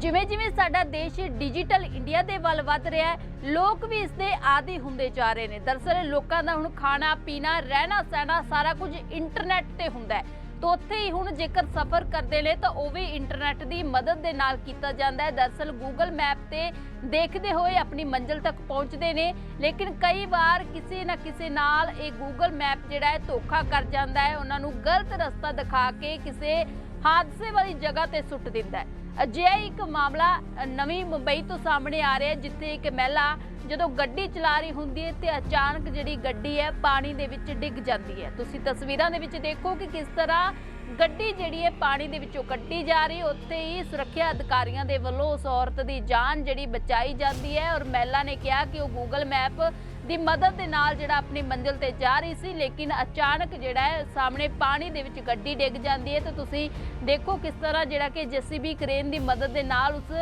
ਜਿਵੇਂ ਜਿਵੇਂ ਸਾਡਾ ਦੇਸ਼ ਡਿਜੀਟਲ ਇੰਡੀਆ ਦੇ ਵੱਲ ਵੱਧ ਰਿਹਾ ਹੈ, ਲੋਕ ਵੀ ਇਸ ਦੇ ਆਦੀ ਹੁੰਦੇ ਜਾ ਰਹੇ ਨੇ। ਦਰਅਸਲ ਲੋਕਾਂ ਦਾ ਹੁਣ ਖਾਣਾ, ਪੀਣਾ, ਰਹਿਣਾ, ਸਹਿਣਾ ਸਾਰਾ ਕੁਝ ਇੰਟਰਨੈਟ ਤੇ ਹੁੰਦਾ ਹੈ। ਤਾਂ ਉੱਥੇ ਹੀ ਹੁਣ ਜੇਕਰ ਸਫ਼ਰ ਕਰਦੇ ਨੇ ਤਾਂ ਉਹ ਵੀ ਇੰਟਰਨੈਟ ਦੀ ਮਦਦ ਦੇ ਨਾਲ ਕੀਤਾ ਜਾਂਦਾ ਹੈ। ਦਰਅਸਲ ਗੂਗਲ ਮੈਪ ਤੇ ਦੇਖਦੇ ਹੋਏ ਆਪਣੀ ਮੰਜ਼ਿਲ ਤੱਕ ਪਹੁੰਚਦੇ ਨੇ, ਲੇਕਿਨ ਕਈ ਵਾਰ ਕਿਸੇ ਨਾ ਕਿਸੇ ਨਾਲ ਇਹ ਗੂਗਲ ਮੈਪ ਜਿਹੜਾ ਹੈ ਧੋਖਾ ਕਰ ਜਾਂਦਾ ਹੈ। ਉਹਨਾਂ ਨੂੰ ਗਲਤ ਰਸਤਾ ਦਿਖਾ ਕੇ ਕਿਸੇ ਹਾਦਸੇ ਵਾਲੀ ਜਗ੍ਹਾ ਤੇ ਸੁੱਟ ਦਿੰਦਾ ਹੈ। ਅਜਿਹਾ ਇੱਕ ਮਾਮਲਾ ਨਵੀਂ ਮੁੰਬਈ ਤੋਂ ਸਾਹਮਣੇ ਆ ਰਿਹਾ ਜਿੱਥੇ ਇੱਕ ਮਹਿਲਾ ਜਦੋਂ ਗੱਡੀ ਚਲਾ ਰਹੀ ਹੁੰਦੀ ਹੈ ਤੇ ਅਚਾਨਕ ਜਿਹੜੀ ਗੱਡੀ ਹੈ ਪਾਣੀ ਦੇ ਵਿੱਚ ਡਿੱਗ ਜਾਂਦੀ ਹੈ। ਤੁਸੀਂ ਤਸਵੀਰਾਂ ਦੇ ਵਿੱਚ ਦੇਖੋ ਕਿ ਕਿਸ ਤਰ੍ਹਾਂ ਗੱਡੀ ਜਿਹੜੀ ਹੈ ਪਾਣੀ ਦੇ ਵਿੱਚੋਂ ਕੱਢੀ ਜਾ ਰਹੀ ਉੱਥੇ ਹੀ ਸੁਰੱਖਿਆ ਅਧਿਕਾਰੀਆਂ ਦੇ ਵੱਲੋਂ ਉਸ ਔਰਤ ਦੀ ਜਾਨ ਜਿਹੜੀ ਬਚਾਈ ਜਾਂਦੀ ਹੈ ਔਰ ਮਹਿਲਾ ਨੇ ਕਿਹਾ ਕਿ ਉਹ ਗੂਗਲ ਮੈਪ ਦੀ ਮਦਦ ਦੇ ਨਾਲ ਜਿਹੜਾ ਆਪਣੀ ਮੰਜ਼ਿਲ ਤੇ ਜਾ ਰਹੀ ਸੀ, ਲੇਕਿਨ ਅਚਾਨਕ ਜਿਹੜਾ ਹੈ ਸਾਹਮਣੇ ਪਾਣੀ ਦੇ ਵਿੱਚ ਗੱਡੀ ਡਿੱਗ ਜਾਂਦੀ ਹੈ। ਤੇ ਤੁਸੀਂ ਦੇਖੋ ਕਿਸ ਤਰ੍ਹਾਂ ਜਿਹੜਾ ਕਿ ਜੀਸੀਬੀ ਕ੍ਰੇਨ ਦੀ ਮਦਦ ਦੇ ਨਾਲ ਉਸ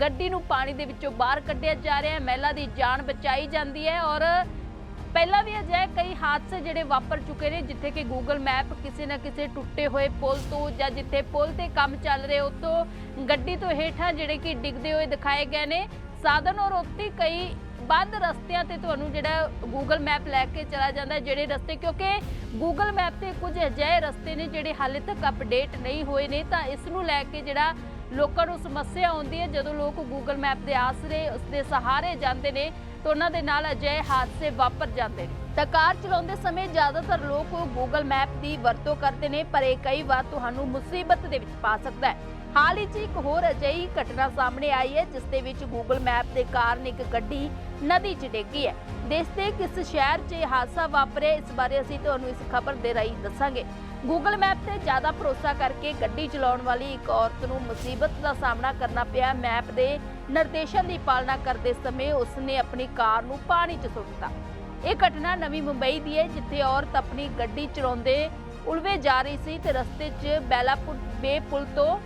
ਗੱਡੀ ਨੂੰ ਪਾਣੀ ਦੇ ਵਿੱਚੋਂ ਬਾਹਰ ਕੱਢਿਆ ਜਾ ਰਿਹਾ ਹੈ। ਮਹਿਲਾ ਦੀ ਜਾਨ ਬਚਾਈ ਜਾਂਦੀ ਹੈ ਔਰ ਪਹਿਲਾਂ ਵੀ ਅਜਿਹੇ ਕਈ ਹਾਦਸੇ ਜਿਹੜੇ ਵਾਪਰ ਚੁੱਕੇ ਨੇ, ਜਿੱਥੇ ਕਿ ਗੂਗਲ ਮੈਪ ਕਿਸੇ ਨਾ ਕਿਸੇ ਟੁੱਟੇ ਹੋਏ ਪੁਲ ਤੋਂ ਜਾਂ ਜਿੱਥੇ ਪੁਲ ਤੇ ਕੰਮ ਚੱਲ ਰਿਹਾ ਉਤੋਂ ਗੱਡੀ ਤੋਂ ਹੇਠਾਂ ਜਿਹੜੇ ਕਿ ਡਿੱਗਦੇ ਹੋਏ ਦਿਖਾਏ ਗਏ ਨੇ। ਸਾਧਨ ਔਰ ਉੱਤੇ ਕਈ ਬੰਦ ਰਸਤਿਆਂ ਤੇ ਤੁਹਾਨੂੰ ਜਿਹੜਾ ਗੂਗਲ ਮੈਪ ਲੈ ਕੇ ਚਲਾ ਜਾਂਦਾ ਜਿਹੜੇ ਰਸਤੇ, ਕਿਉਂਕਿ ਗੂਗਲ ਮੈਪ ਤੇ ਕੁਝ ਅਜਿਹੇ ਰਸਤੇ ਨੇ ਜਿਹੜੇ ਹਾਲੇ ਤੱਕ ਅਪਡੇਟ ਨਹੀਂ ਹੋਏ ਨੇ, ਤਾਂ ਇਸ ਨੂੰ ਲੈ ਕੇ ਜਿਹੜਾ ਲੋਕਾਂ ਨੂੰ ਸਮੱਸਿਆ ਆਉਂਦੀ ਹੈ। ਜਦੋਂ ਲੋਕ ਗੂਗਲ ਮੈਪ ਦੇ ਆਸਰੇ ਉਸ ਦੇ ਸਹਾਰੇ ਜਾਂਦੇ ਨੇ, ਤਾਂ ਉਹਨਾਂ ਦੇ ਨਾਲ ਅਜਿਹੇ ਹਾਦਸੇ ਵਾਪਰ ਜਾਂਦੇ ਨੇ। ਤਾਂ ਕਾਰ ਚਲਾਉਂਦੇ ਸਮੇਂ ਜ਼ਿਆਦਾਤਰ ਲੋਕ ਗੂਗਲ ਮੈਪ ਦੀ ਵਰਤੋਂ ਕਰਦੇ ਨੇ, ਪਰ ਇਹ ਕਈ ਵਾਰ ਤੁਹਾਨੂੰ ਮੁਸੀਬਤ ਦੇ ਵਿੱਚ ਪਾ ਸਕਦਾ ਹੈ। ਹਾਲ ਹੀ 'ਚ ਇੱਕ ਹੋਰ ਅਜਿਹੀ ਘਟਨਾ ਸਾਹਮਣੇ ਆਈ ਹੈ, ਜਿਸ ਦੇ ਵਿੱਚ ਗੂਗਲ ਮੈਪ ਦੇ ਕਾਰਨ ਇੱਕ ਗੱਡੀ ਨਦੀ 'ਚ ਡਿੱਗੀ ਹੈ। ਦੇਸ਼ ਦੇ ਕਿਸ ਸ਼ਹਿਰ 'ਚ ਹਾਦਸਾ ਵਾਪਰਿਆ, ਇਸ ਬਾਰੇ ਅਸੀਂ ਤੁਹਾਨੂੰ ਇਸ ਖਬਰ ਦੇ ਰਾਹੀਂ ਦੱਸਾਂਗੇ। ਗੂਗਲ ਮੈਪ ਤੇ ਜ਼ਿਆਦਾ ਭਰੋਸਾ ਕਰਕੇ ਗੱਡੀ ਚਲਾਉਣ ਵਾਲੀ ਇੱਕ ਔਰਤ ਨੂੰ ਮੁਸੀਬਤ ਦਾ ਸਾਹਮਣਾ ਕਰਨਾ ਪਿਆ। ਮੈਪ ਦੇ ਨਿਰਦੇਸ਼ਾਂ ਦੀ ਪਾਲਣਾ ਕਰਦੇ ਸਮੇਂ ਉਸਨੇ ਆਪਣੀ ਕਾਰ ਨੂੰ ਪਾਣੀ 'ਚ ਸੁੱਟ ਦਿੱਤਾ। ਇਹ ਘਟਨਾ ਨਵੀਂ ਮੁੰਬਈ ਦੀ ਹੈ, ਜਿੱਥੇ ਔਰਤ ਆਪਣੀ ਗੱਡੀ ਚਲਾਉਂਦੇ ਉਲਵੇ ਜਾ ਰਹੀ ਸੀ ਤੇ ਰਸਤੇ 'ਚ ਬੈਲਾਪੁਰ ਬੇ ਪੁਲ ਤੋਂ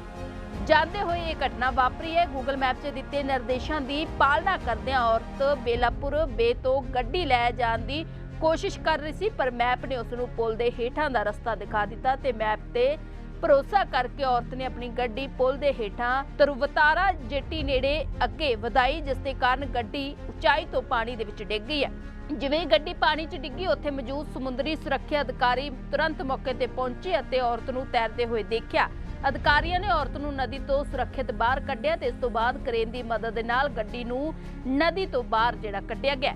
ਜਾਂਦੇ ਹੋਏ ਇਹ ਘਟਨਾ ਵਾਪਰੀ ਹੈ। ਗੂਗਲ ਮੈਪ 'ਚ ਦਿੱਤੇ ਨਿਰਦੇਸ਼ਾਂ ਦੀ ਪਾਲਣਾ ਕਰਦਿਆਂ ਔਰਤ ਬੇਲਾਪੁਰ ਬੇ ਤੋਂ ਗੱਡੀ ਲੈ ਜਾਣ ਦੀ ਕੋਸ਼ਿਸ਼ ਕਰ ਰਹੀ ਸੀ, ਪਰ ਮੈਪ ਨੇ ਉਸ ਨੂੰ ਪੁਲ ਦੇ ਹੇਠਾਂ ਦਾ ਰਸਤਾ ਦਿਖਾ ਦਿੱਤਾ ਤੇ ਮੈਪ ਤੇ ਭਰੋਸਾ ਕਰਕੇ ਔਰਤ ਨੇ ਆਪਣੀ ਗੱਡੀ ਪੁਲ ਦੇ ਹੇਠਾਂ ਤਰਵਤਾਰਾ ਜੇਟੀ ਨੇੜੇ ਅੱਗੇ ਵਧਾਈ, ਜਿਸ ਦੇ ਕਾਰਨ ਗੱਡੀ ਉਚਾਈ ਤੋਂ ਪਾਣੀ ਦੇ ਵਿੱਚ ਡਿੱਗ ਗਈ ਹੈ। ਜਿਵੇਂ ਗੱਡੀ ਪਾਣੀ 'ਚ ਡਿੱਗੀ, ਉੱਥੇ ਮੌਜੂਦ ਸਮੁੰਦਰੀ ਸੁਰੱਖਿਆ ਅਧਿਕਾਰੀ ਤੁਰੰਤ ਮੌਕੇ ਤੇ ਪਹੁੰਚੇ ਅਤੇ ਔਰਤ ਨੂੰ ਤੈਰਦੇ ਹੋਏ ਦੇਖਿਆ। ਅਧਿਕਾਰੀਆਂ ਨੇ ਔਰਤ ਨੂੰ ਨਦੀ ਤੋਂ ਸੁਰੱਖਿਅਤ ਬਾਹਰ ਕੱਢਿਆ ਤੇ ਇਸ ਤੋਂ ਬਾਅਦ ਕ੍ਰੇਨ ਦੀ ਮਦਦ ਦੇ ਨਾਲ ਗੱਡੀ ਨੂੰ ਨਦੀ ਤੋਂ ਬਾਹਰ ਜਿਹੜਾ ਕੱਢਿਆ ਗਿਆ।